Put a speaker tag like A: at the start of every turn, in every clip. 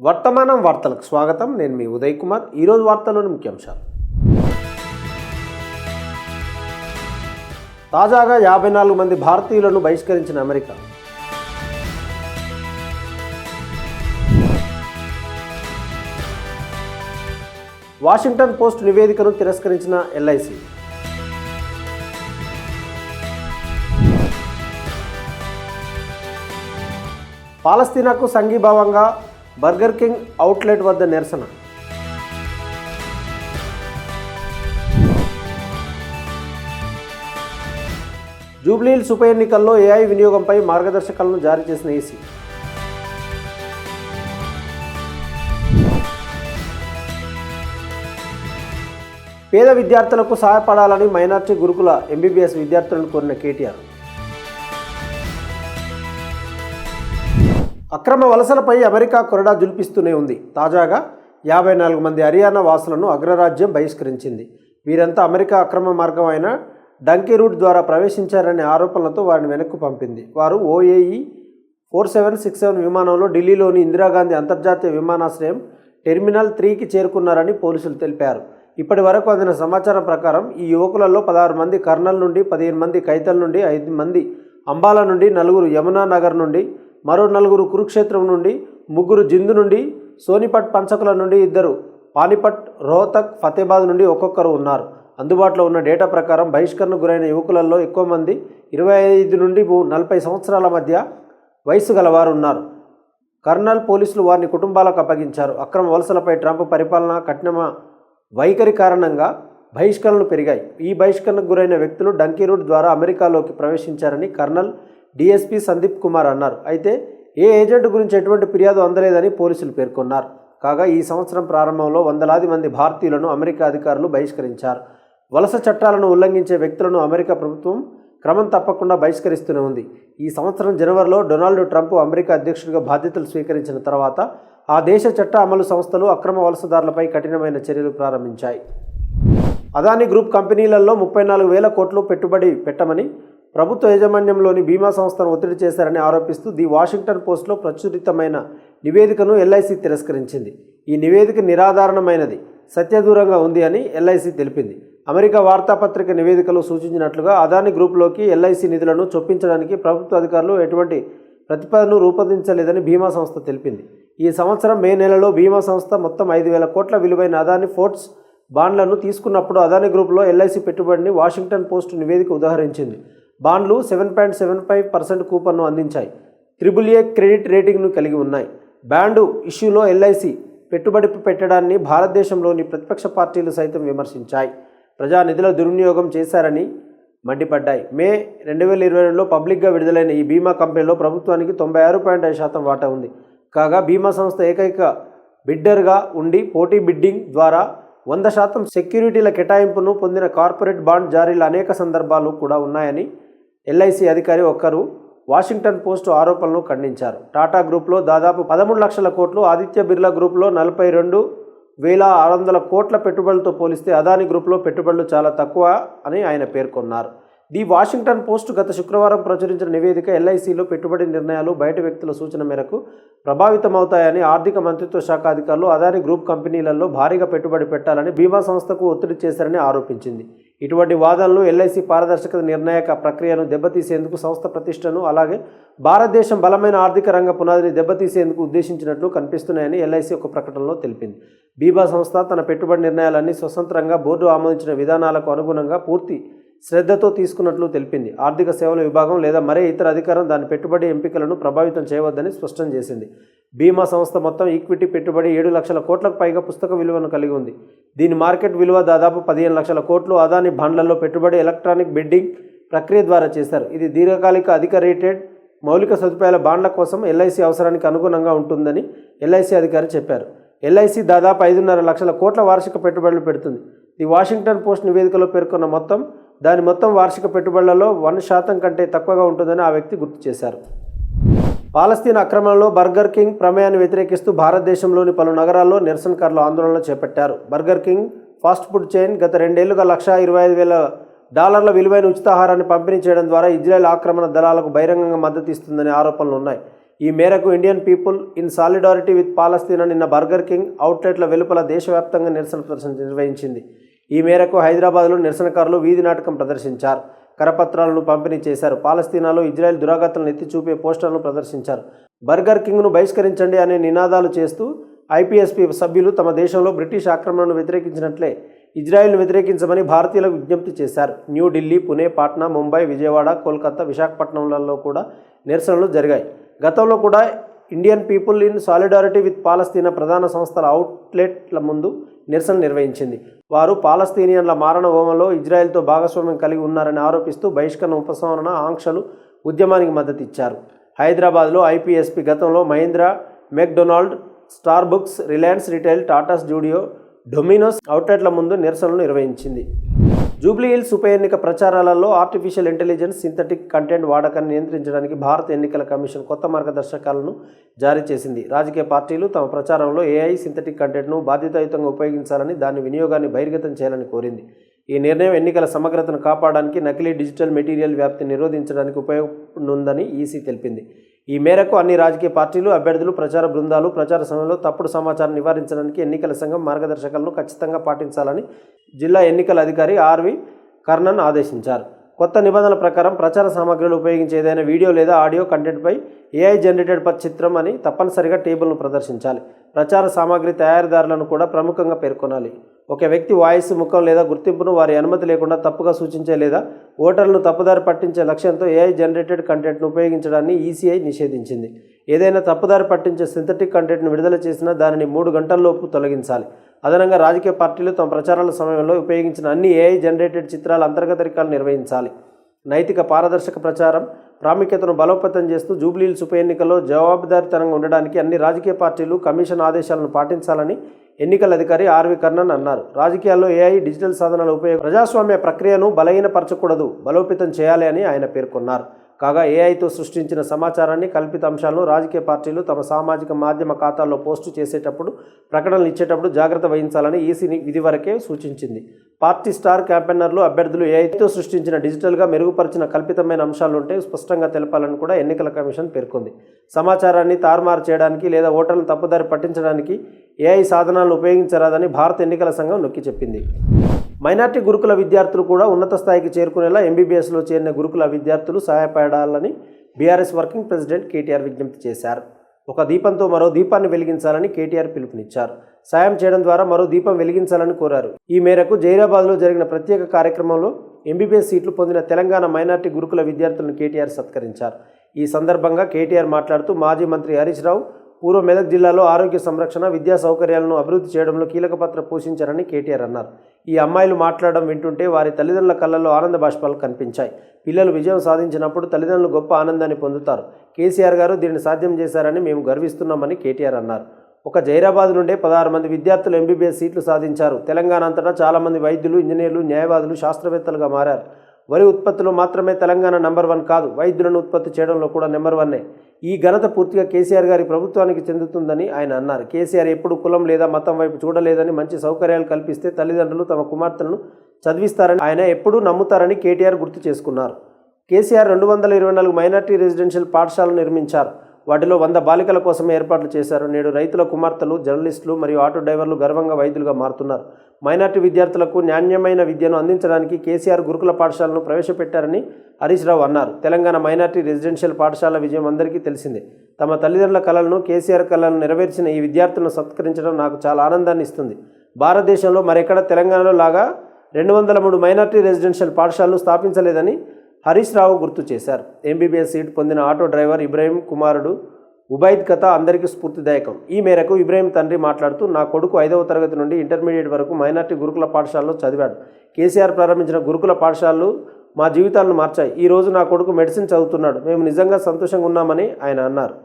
A: వర్తమానం వార్తలకు స్వాగతం. నేను మీ ఉదయ్ కుమార్. ఈరోజు వార్తలోని ముఖ్యాంశాలు. తాజాగా యాభై నాలుగు మంది భారతీయులను బహిష్కరించిన అమెరికా. వాషింగ్టన్ పోస్ట్ నివేదికను తిరస్కరించిన ఎల్ఐసి. పాలస్తీనాకు సంఘీభావంగా బర్గర్ కింగ్ అవుట్లెట్ వద్ద నిరసన. జూబ్లీహిల్స్ ఉప ఎన్నికల్లో ఏఐ వినియోగంపై మార్గదర్శకాలను జారీ చేసిన ఈసీ పేద విద్యార్థులకు సహాయపడాలని మైనార్టీ గురుకుల ఎంబీబీఎస్ విద్యార్థులను కోరిన కేటీఆర్. అక్రమ వలసలపై అమెరికా కొరడా జుల్పిస్తూనే ఉంది. తాజాగా యాభై నాలుగు మంది హర్యానా వాసులను అగ్రరాజ్యం బహిష్కరించింది. వీరంతా అమెరికా అక్రమ మార్గం అయిన డంకీ రూట్ ద్వారా ప్రవేశించారనే ఆరోపణలతో వారిని వెనక్కు పంపింది. వారు OAE four seven six seven విమానంలో ఢిల్లీలోని ఇందిరాగాంధీ అంతర్జాతీయ విమానాశ్రయం టెర్మినల్ త్రీకి చేరుకున్నారని పోలీసులు తెలిపారు. ఇప్పటి వరకు అందిన సమాచారం ప్రకారం ఈ యువకులలో పదహారు మంది కర్నల్ నుండి పదిహేను మంది కైతల్ నుండి ఐదు మంది అంబాలా నుండి నలుగురు యమునా నగర్ నుండి మరో నలుగురు కురుక్షేత్రం నుండి ముగ్గురు జిందు నుండి సోనిపట్ పంచకుల నుండి ఇద్దరు పానిపట్ రోహతక్ ఫతేబాద్ నుండి ఒక్కొక్కరు ఉన్నారు. అందుబాటులో ఉన్న డేటా ప్రకారం బహిష్కరణకు గురైన యువకులలో ఎక్కువ మంది ఇరవై ఐదు నుండి నలభై సంవత్సరాల మధ్య వయసు గలవారు ఉన్నారు. కర్నల్ పోలీసులు వారిని కుటుంబాలకు అప్పగించారు. అక్రమ వలసలపై ట్రంప్ పరిపాలన కఠినమ వైఖరి కారణంగా బహిష్కరణలు పెరిగాయి. ఈ బహిష్కరణకు గురైన వ్యక్తులు డంకీ రూట్ ద్వారా అమెరికాలోకి ప్రవేశించారని కర్నల్ డీఎస్పీ సందీప్ కుమార్ అన్నారు. అయితే ఏ ఏజెంట్ గురించి ఎటువంటి ఫిర్యాదు అందలేదని పోలీసులు పేర్కొన్నారు. కాగా ఈ సంవత్సరం ప్రారంభంలో వందలాది మంది భారతీయులను అమెరికా అధికారులు బహిష్కరించారు. వలస చట్టాలను ఉల్లంఘించే వ్యక్తులను అమెరికా ప్రభుత్వం క్రమం తప్పకుండా బహిష్కరిస్తూనే ఉంది. ఈ సంవత్సరం జనవరిలో డొనాల్డ్ ట్రంప్ అమెరికా అధ్యక్షుడిగా బాధ్యతలు స్వీకరించిన తర్వాత ఆ దేశ చట్ట అమలు సంస్థలు అక్రమ వలసదారులపై కఠినమైన చర్యలు ప్రారంభించాయి. అదాని గ్రూప్ కంపెనీలలో ముప్పై నాలుగు వేల కోట్లు పెట్టుబడి పెట్టమని ప్రభుత్వ యాజమాన్యంలోని బీమా సంస్థను ఒత్తిడి చేశారని ఆరోపిస్తూ ది వాషింగ్టన్ పోస్ట్లో ప్రచురితమైన నివేదికను ఎల్ఐసి తిరస్కరించింది. ఈ నివేదిక నిరాధారణమైనది సత్యదూరంగా ఉంది అని ఎల్ఐసి తెలిపింది. అమెరికా వార్తాపత్రిక నివేదికలో సూచించినట్లుగా అదాని గ్రూప్లోకి ఎల్ఐసి నిధులను చొప్పించడానికి ప్రభుత్వ అధికారులు ఎటువంటి ప్రతిపాదనను రూపొందించలేదని బీమా సంస్థ తెలిపింది. ఈ సంవత్సరం మే నెలలో బీమా సంస్థ మొత్తం ఐదు వేల కోట్ల విలువైన అదాని ఫోర్ట్స్ బాండ్లను తీసుకున్నప్పుడు అదాని గ్రూప్లో ఎల్ఐసి పెట్టుబడిని వాషింగ్టన్ పోస్ట్ నివేదిక ఉదాహరించింది. బాండ్లు seven point seven five percent కూపన్ను అందించాయి. త్రిబుల్ ఏ క్రెడిట్ రేటింగ్ను కలిగి ఉన్నాయి. బ్యాండు ఇష్యూలో ఎల్ఐసి పెట్టుబడి పెట్టడాన్ని భారతదేశంలోని ప్రతిపక్ష పార్టీలు సైతం విమర్శించాయి. ప్రజా నిధుల దుర్వినియోగం చేశారని మండిపడ్డాయి. మే రెండు వేల ఇరవై రెండులో పబ్లిక్గా విడుదలైన ఈ బీమా కంపెనీలో ప్రభుత్వానికి తొంభై ఆరు పాయింట్ ఐదు శాతం వాటా ఉంది. కాగా బీమా సంస్థ ఏకైక బిడ్డర్గా ఉండి పోటీ బిడ్డింగ్ ద్వారా వంద శాతం సెక్యూరిటీల కేటాయింపును పొందిన కార్పొరేట్ బాండ్ జారీల అనేక సందర్భాలు కూడా ఉన్నాయని ఎల్ఐసి అధికారి ఒక్కరు వాషింగ్టన్ పోస్ట్ ఆరోపణలు ఖండించారు. టాటా గ్రూప్లో దాదాపు పదమూడు లక్షల కోట్లు ఆదిత్య బిర్లా గ్రూప్లో నలభై రెండు వేల ఆరు వందల కోట్ల పెట్టుబడులతో పోలిస్తే అదాని గ్రూప్లో పెట్టుబడులు చాలా తక్కువ అని ఆయన పేర్కొన్నారు. ది వాషింగ్టన్ పోస్ట్ గత శుక్రవారం ప్రచురించిన నివేదిక ఎల్ఐసిలో పెట్టుబడి నిర్ణయాలు బయట వ్యక్తుల సూచన మేరకు ప్రభావితమవుతాయని ఆర్థిక మంత్రిత్వ శాఖ అధికారులు అదాని గ్రూప్ కంపెనీలలో భారీగా పెట్టుబడి పెట్టాలని బీమా సంస్థకు ఒత్తిడి చేశారని ఆరోపించింది. ఇటువంటి వాదనలు ఎల్ఐసి పారదర్శక నిర్ణాయక ప్రక్రియను దెబ్బతీసేందుకు సంస్థ ప్రతిష్టను అలాగే భారతదేశం బలమైన ఆర్థిక రంగ పునాదిని దెబ్బతీసేందుకు ఉద్దేశించినట్లు కనిపిస్తున్నాయని ఎల్ఐసి ఒక ప్రకటనలో తెలిపింది. బీమా సంస్థ తన పెట్టుబడి నిర్ణయాలన్నీ స్వతంత్రంగా బోర్డు ఆమోదించిన విధానాలకు అనుగుణంగా పూర్తి శ్రద్ధతో తీసుకున్నట్లు తెలిపింది. ఆర్థిక సేవల విభాగం లేదా మరే ఇతర అధికారం దాని పెట్టుబడి ఎంపికలను ప్రభావితం చేయవద్దని స్పష్టం చేసింది. బీమా సంస్థ మొత్తం ఈక్విటీ పెట్టుబడి ఏడు లక్షల కోట్లకు పైగా పుస్తక విలువను కలిగి ఉంది. దీని మార్కెట్ విలువ దాదాపు పదిహేను లక్షల కోట్లు. అదాని బాండ్లలో పెట్టుబడి ఎలక్ట్రానిక్ బిడ్డింగ్ ప్రక్రియ ద్వారా చేశారు. ఇది దీర్ఘకాలిక అధిక రేటెడ్ మౌలిక సదుపాయాల బాండ్ల కోసం ఎల్ఐసి అవసరానికి అనుగుణంగా ఉంటుందని ఎల్ఐసి అధికారి చెప్పారు. ఎల్ఐసి దాదాపు ఐదున్నర లక్షల కోట్ల వార్షిక పెట్టుబడులు పెడుతుంది. ది వాషింగ్టన్ పోస్ట్ నివేదికలో పేర్కొన్న మొత్తం దాని మొత్తం వార్షిక పెట్టుబడులలో వన్ శాతం కంటే తక్కువగా ఉంటుందని ఆ వ్యక్తి గుర్తు చేశారు. పాలస్తీన్ ఆక్రమణలో బర్గర్ కింగ్ ప్రమేయాన్ని వ్యతిరేకిస్తూ భారతదేశంలోని పలు నగరాల్లో నిరసనకారులు ఆందోళనలు చేపట్టారు. Burger King fast food chain గత రెండేళ్ళుగా లక్షా ఇరవై ఐదు వేల డాలర్ల విలువైన ఉచితాహారాన్ని పంపిణీ చేయడం ద్వారా ఇజ్రాయెల్ ఆక్రమణ దళాలకు బహిరంగంగా మద్దతు ఇస్తుందనే ఆరోపణలు ఉన్నాయి. ఈ మేరకు Indian people in solidarity with Palestine నిన్న బర్గర్ కింగ్ అవుట్లెట్ల వెలుపల దేశవ్యాప్తంగా నిరసన ప్రదర్శన నిర్వహించింది. ఈ మేరకు హైదరాబాద్లో నిరసనకారులు వీధి నాటకం ప్రదర్శించారు. కరపత్రాలను పంపిణీ చేశారు. పాలస్తీనాలో ఇజ్రాయెల్ దురాగతులను ఎత్తి చూపే పోస్టర్లను ప్రదర్శించారు. బర్గర్ కింగ్ను బహిష్కరించండి అనే నినాదాలు చేస్తూ ఐపీఎస్పీ సభ్యులు తమ దేశంలో బ్రిటిష్ ఆక్రమణను వ్యతిరేకించినట్లే ఇజ్రాయెల్ను వ్యతిరేకించమని భారతీయులకు విజ్ఞప్తి చేశారు. న్యూఢిల్లీ పుణే పాట్నా ముంబై విజయవాడ కోల్కతా విశాఖపట్నంలలో కూడా నిరసనలు జరిగాయి. గతంలో కూడా Indian people in solidarity with Palestine ప్రధాన సంస్థల అవుట్లెట్ల ముందు నిరసన నిర్వహించింది. వారు పాలస్తీనియన్ల మారణ హోమంలో ఇజ్రాయెల్తో భాగస్వామ్యం కలిగి ఉన్నారని ఆరోపిస్తూ బహిష్కరణ ఉపసంహరణ ఆంక్షలు ఉద్యమానికి మద్దతు ఇచ్చారు హైదరాబాద్లో ఐపీఎస్పీ గతంలో Mahindra McDonald Starbucks Reliance Retail Tata Studio Domino's అవుట్లెట్ల ముందు నిరసనలు నిర్వహించింది. జూబ్లీ హిల్స్ ఉప ఎన్నిక ప్రచారాలలో ఆర్టిఫిషియల్ ఇంటెలిజెన్స్ సింథటిక్ కంటెంట్ వాడకాన్ని నియంత్రించడానికి భారత ఎన్నికల కమిషన్ కొత్త మార్గదర్శకాలను జారీ చేసింది. రాజకీయ పార్టీలు తమ ప్రచారంలో ఏఐ సింథటిక్ కంటెంట్ను బాధ్యతాయుతంగా ఉపయోగించాలని దాని వినియోగాన్ని బహిర్గతం చేయాలని కోరింది. ఈ నిర్ణయం ఎన్నికల సమగ్రతను కాపాడడానికి నకిలీ డిజిటల్ మెటీరియల్ వ్యాప్తిని నిరోధించడానికి ఉపయోగనుందని ఈసీ తెలిపింది. ఈ మేరకు అన్ని రాజకీయ పార్టీలు అభ్యర్థులు ప్రచార బృందాలు ప్రచార సమయంలో తప్పుడు సమాచారం నివారించడానికి ఎన్నికల సంఘం మార్గదర్శకాలను ఖచ్చితంగా పాటించాలని జిల్లా ఎన్నికల అధికారి ఆర్వి కర్ణన్ ఆదేశించారు. కొత్త నిబంధనల ప్రకారం ప్రచార సామగ్రిలో ఉపయోగించే ఏదైనా వీడియో లేదా ఆడియో కంటెంట్పై ఏఐ జనరేటెడ్ ప చిత్రం అని తప్పనిసరిగా టేబుల్ను ప్రదర్శించాలి. ప్రచార సామాగ్రి తయారీదారులను కూడా ప్రముఖంగా పేర్కొనాలి. ఒక వ్యక్తి వాయిస్ ముఖం లేదా గుర్తింపును వారి అనుమతి లేకుండా తప్పుగా సూచించే లేదా ఓటర్లను తప్పుదారి పట్టించే లక్ష్యంతో ఏఐ జనరేటెడ్ కంటెంట్ను ఉపయోగించడాన్ని ఈసీఐ నిషేధించింది. ఏదైనా తప్పుదారి పట్టించే సింథటిక్ కంటెంట్ను విడుదల చేసినా దానిని మూడు గంటల్లోపు తొలగించాలి. అదనంగా రాజకీయ పార్టీలు తమ ప్రచారాల సమయంలో ఉపయోగించిన అన్ని ఏఐ జనరేటెడ్ చిత్రాల అంతర్గత రికాలు నిర్వహించాలి. నైతిక పారదర్శక ప్రచారం ప్రాముఖ్యతను బలోపేతం చేస్తూ జూబ్లీహిల్స్ ఉప ఎన్నికల్లో జవాబుదారీతనంగా ఉండడానికి అన్ని రాజకీయ పార్టీలు కమిషన్ ఆదేశాలను పాటించాలని ఎన్నికల అధికారి ఆర్వి కర్ణన్ అన్నారు. రాజకీయాల్లో ఏఐ డిజిటల్ సాధనాల ఉపయోగం ప్రజాస్వామ్య ప్రక్రియను బలహీనపరచకూడదు బలోపేతం చేయాలి అని ఆయన పేర్కొన్నారు. కాగా ఏఐతో సృష్టించిన సమాచారాన్ని కల్పిత అంశాలను రాజకీయ పార్టీలు తమ సామాజిక మాధ్యమ ఖాతాల్లో పోస్టు చేసేటప్పుడు ప్రకటనలు ఇచ్చేటప్పుడు జాగ్రత్త వహించాలని ఈసీని ఇదివరకే సూచించింది. పార్టీ స్టార్ క్యాంపెయినర్లు అభ్యర్థులు ఏఐతో సృష్టించిన డిజిటల్గా మెరుగుపరిచిన కల్పితమైన అంశాలుంటే స్పష్టంగా తెలపాలని కూడా ఎన్నికల కమిషన్ పేర్కొంది. సమాచారాన్ని తారుమారు చేయడానికి లేదా ఓటర్లను తప్పుదారి పట్టించడానికి ఏఐ సాధనాలను ఉపయోగించరాదని భారత ఎన్నికల సంఘం నొక్కి చెప్పింది. మైనార్టీ గురుకుల విద్యార్థులు కూడా ఉన్నత స్థాయికి చేరుకునేలా ఎంబీబీఎస్లో చేరిన గురుకుల విద్యార్థులు సహాయపడాలని బీఆర్ఎస్ వర్కింగ్ ప్రెసిడెంట్ కేటీఆర్ విజ్ఞప్తి చేశారు. ఒక దీపంతో మరో దీపాన్ని వెలిగించాలని కేటీఆర్ పిలుపునిచ్చారు. సాయం చేయడం ద్వారా మరో దీపం వెలిగించాలని కోరారు. ఈ మేరకు జైరాబాద్లో జరిగిన ప్రత్యేక కార్యక్రమంలో ఎంబీబీఎస్ సీట్లు పొందిన తెలంగాణ మైనార్టీ గురుకుల విద్యార్థులను కేటీఆర్ సత్కరించారు. ఈ సందర్భంగా కేటీఆర్ మాట్లాడుతూ మాజీ మంత్రి హరీష్ రావు పూర్వ మెదక్ జిల్లాలో ఆరోగ్య సంరక్షణ విద్యా సౌకర్యాలను అభివృద్ధి చేయడంలో కీలక పాత్ర పోషించారని కేటీఆర్ అన్నారు. ఈ అమ్మాయిలు మాట్లాడడం వింటుంటే వారి తల్లిదండ్రుల కళ్ళల్లో ఆనంద బాష్పాలు కనిపించాయి. పిల్లలు విజయం సాధించినప్పుడు తల్లిదండ్రులు గొప్ప ఆనందాన్ని పొందుతారు. కేసీఆర్ గారు దీన్ని సాధ్యం చేశారని మేము గర్విస్తున్నామని కేటీఆర్ అన్నారు. ఒక జైరాబాద్ నుండే పదహారు మంది విద్యార్థులు ఎంబీబీఎస్ సీట్లు సాధించారు. తెలంగాణ అంతటా చాలామంది వైద్యులు ఇంజనీర్లు న్యాయవాదులు శాస్త్రవేత్తలుగా మారారు. వరి ఉత్పత్తిలో మాత్రమే తెలంగాణ నెంబర్ వన్ కాదు వైద్యులను ఉత్పత్తి చేయడంలో కూడా నెంబర్ వన్నే. ఈ ఘనత పూర్తిగా కేసీఆర్ గారి ప్రభుత్వానికి చెందుతుందని ఆయన అన్నారు. కేసీఆర్ ఎప్పుడు కులం లేదా మతం వైపు చూడలేదని మంచి సౌకర్యాలు కల్పిస్తే తల్లిదండ్రులు తమ కుమార్తెలను చదివిస్తారని ఆయన ఎప్పుడూ నమ్ముతారని కేటీఆర్ గుర్తు చేసుకున్నారు. కేసీఆర్ రెండు వందల ఇరవై నాలుగు మైనార్టీ రెసిడెన్షియల్ పాఠశాలను నిర్మించారు. వాటిలో వంద బాలికల కోసమే ఏర్పాట్లు చేశారు. నేడు రైతుల కుమార్తెలు జర్నలిస్టులు మరియు ఆటో డ్రైవర్లు గర్వంగా వైద్యులుగా మారుతున్నారు. మైనార్టీ విద్యార్థులకు నాణ్యమైన విద్యను అందించడానికి కేసీఆర్ గురుకుల పాఠశాలను ప్రవేశపెట్టారని హరీష్ రావు అన్నారు. తెలంగాణ మైనార్టీ రెసిడెన్షియల్ పాఠశాల విజయం అందరికీ తెలిసిందే. తమ తల్లిదండ్రుల కళలను కేసీఆర్ కళలను నెరవేర్చిన ఈ విద్యార్థులను సత్కరించడం నాకు చాలా ఆనందాన్ని ఇస్తుంది. భారతదేశంలో మరెక్కడ తెలంగాణలో లాగా రెండు వందల మూడు మైనార్టీ రెసిడెన్షియల్ పాఠశాలను స్థాపించలేదని హరీష్ రావు గుర్తు చేశారు. ఎంబీబీఎస్ సీట్ పొందిన ఆటో డ్రైవర్ ఇబ్రాహీం కుమారుడు ఉబైద్ కథ అందరికీ స్ఫూర్తిదాయకం. ఈ మేరకు ఇబ్రాహీం తండ్రి మాట్లాడుతూ నా కొడుకు ఐదవ తరగతి నుండి ఇంటర్మీడియట్ వరకు మైనార్టీ గురుకుల పాఠశాలలో చదివాడు. కేసీఆర్ ప్రారంభించిన గురుకుల పాఠశాలలు మా జీవితాలను మార్చాయి. ఈ రోజు నా కొడుకు మెడిసిన్ చదువుతున్నాడు. మేము నిజంగా సంతోషంగా ఉన్నామని ఆయన అన్నారు.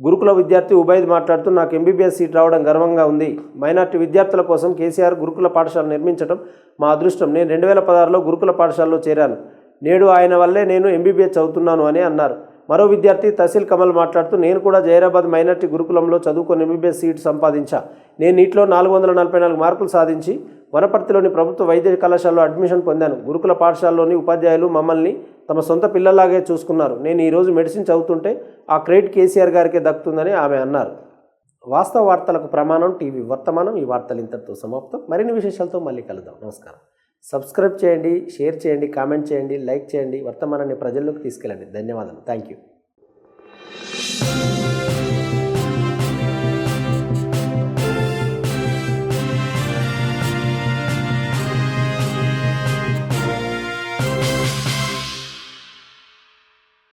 A: గురుకుల విద్యార్థి ఉబైద్ మాట్లాడుతూ నాకు ఎంబీబీఎస్ సీట్ రావడం గర్వంగా ఉంది. మైనార్టీ విద్యార్థుల కోసం కేసీఆర్ గురుకుల పాఠశాల నిర్మించడం మా అదృష్టం. నేను రెండు వేల పదహారులో గురుకుల పాఠశాలలో చేరాను. నేడు ఆయన వల్లే నేను ఎంబీబీఎస్ చదువుతున్నాను అని అన్నారు. మరో విద్యార్థి తహసీల్ కమల్ మాట్లాడుతూ నేను కూడా జైరాబాద్ మైనార్టీ గురుకులంలో చదువుకొని ఎంబీబీఎస్ సీట్ సంపాదించా. నేను నీటిలో నాలుగు వందల నలభై నాలుగు మార్కులు సాధించి వనపర్తిలోని ప్రభుత్వ వైద్య కళాశాలలో అడ్మిషన్ పొందాను. గురుకుల పాఠశాలలోని ఉపాధ్యాయులు మమ్మల్ని తమ సొంత పిల్లలాగే చూసుకున్నారు. నేను ఈరోజు మెడిసిన్ చదువుతుంటే ఆ క్రెడిట్ కేసీఆర్ గారికే దక్కుతుందని ఆమె అన్నారు. వాస్తవ వార్తలకు ప్రమాణం టీవీ వర్తమానం ఈ వార్తలు ఇంతటితో సమాప్తం. మరిన్ని విశేషాలతో మళ్ళీ కలుద్దాం. నమస్కారం. సబ్స్క్రైబ్ చేయండి షేర్ చేయండి కామెంట్ చేయండి లైక్ చేయండి. వర్తమానాన్ని ప్రజల్లోకి తీసుకెళ్ళండి. ధన్యవాదాలు. Thank you